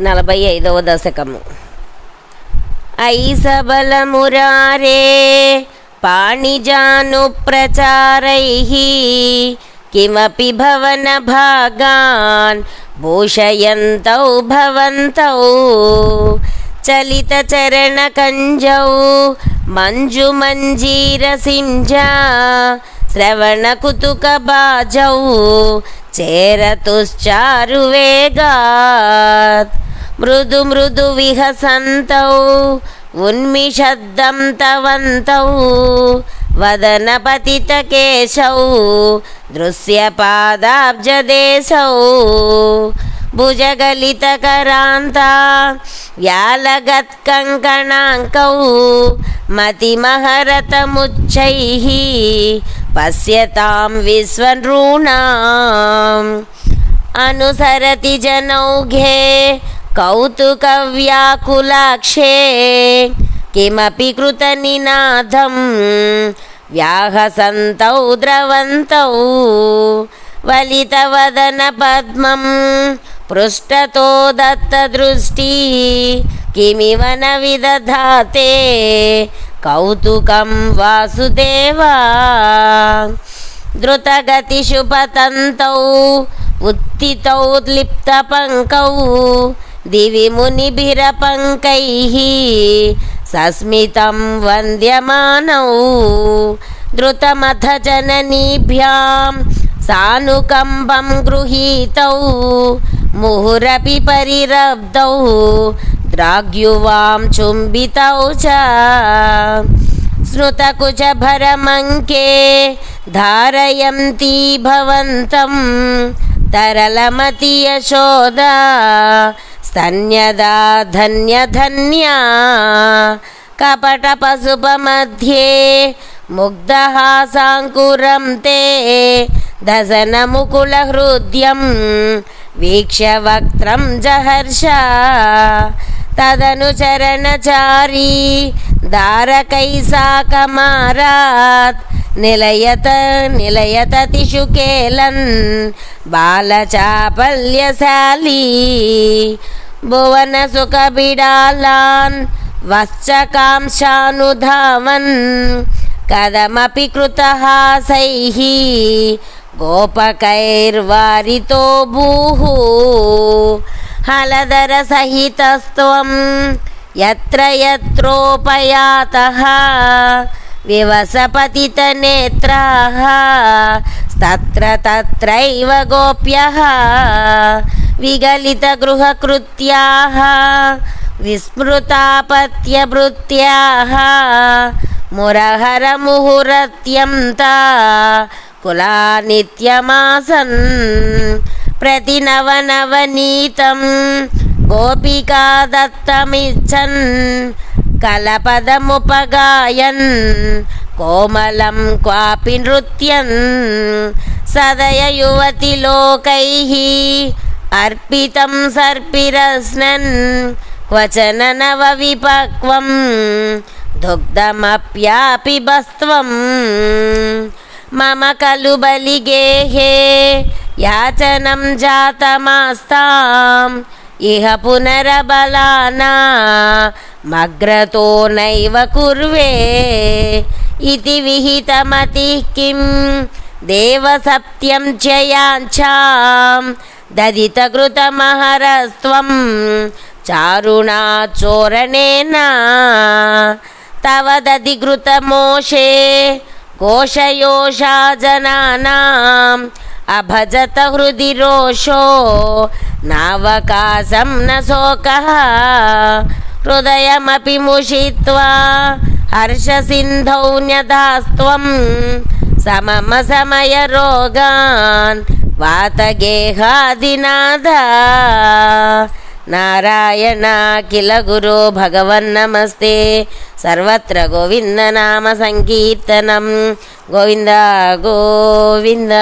నలభై ఐదవ దశకము. ఐసబలమురారే పాణిజాను ప్రచారై కిమపి భవన భాగాన్ భూషయంతౌ భవంతౌ చలిత చరణ శ్రవణ కుతుక బాజౌ చేరతుశ్చారు వేగాత్. మృదు మృదు విహసంతౌ ఉన్మిషద్దం తవంతౌ వదన పతిత కేశౌ దృశ్యపాదాబ్జదేశౌ. భుజగలితకరాంత వ్యాలగత్కంకణాంకౌ మతిమహరతముచ్చైः పశ్యతాం విశ్వనృణాం. అనుసరతి జనౌఘే కౌతుకవ్యాకులాక్షే కిమపి కృతనినాదం వ్యాహసन्तौ ద్రవంతౌ వలితవదన पृष्ठतो दत्तदृष्टि किमिव न विदधाते कौतुकं वासुदेवा द्रुतगतिषु पतन्तौ उत्थितौ लिप्तपङ्कौ दिवि मुनिभिरपङ्कैः सस्मितं वन्द्यमानौ द्रुतमथ जननीभ्यां सानुकम्बं गृहीतौ मुहुरपि परिरब्धौ द्राग्युवां चुम्बितौ च स्मृतकुचभरमङ्के धारयन्ती भवन्तं तरलमति यशोदा स्तन्यदा धन्यधन्या कपटपशुपमध्ये मुग्धहासाङ्कुरं ते दशनमुकुलहृद्यं वीक्ष्य वक्त्रं जहर्ष तदनुचरणचारी दारकैसाकमारात् निलयत निलयततिषु గోపకైర్వారితో భూహు. హలధర సహితస్త్వం ఎత్ర ఎత్రోపయాత వివసపతితనేత్రా తత్ర తత్రైవ గోప్య. విగలిత గృహకృత్యా. విస్మృతాపత్యభృత్యా. మురహర ముహురత్యంతా. కులా నిత్యమాసన్ ప్రతి నవనవనీతం గోపికా దత్తమిచ్చన్ కలపదముపగాయన్ కోమలం క్వాపి నృత్యన్ సదయ యువతి లోకై అర్పితం సర్పిరస్నన్ క్వచన నవ విపక్వం దుగ్ధమప్యాపి బస్త్వం మమ కలు బలిగేహే యాచనం జాతమాస్తాం. ఇహ పునరబలానా మగ్రతో నైవ కుర్వే. ఇది విహితమతి కిం దేవసత్యం చయాంఛాం దదితకృతమహరస్వం చారుణాచోరణేన. తవ దదిఘృతమోషే कोशयोषा जनानाम् अभजत हृदि रोषो नावकाशं न शोकः हृदयमपि मुषित्वा हर्षसिन्धौ न्यधास्त्वं सममसमयरोगान् वातगेहादिनाद నారాయణ కిల గురు భగవన్నమస్తే సర్వత్ర గోవిందనామ సంకీర్తనం. గోవింద గోవింద.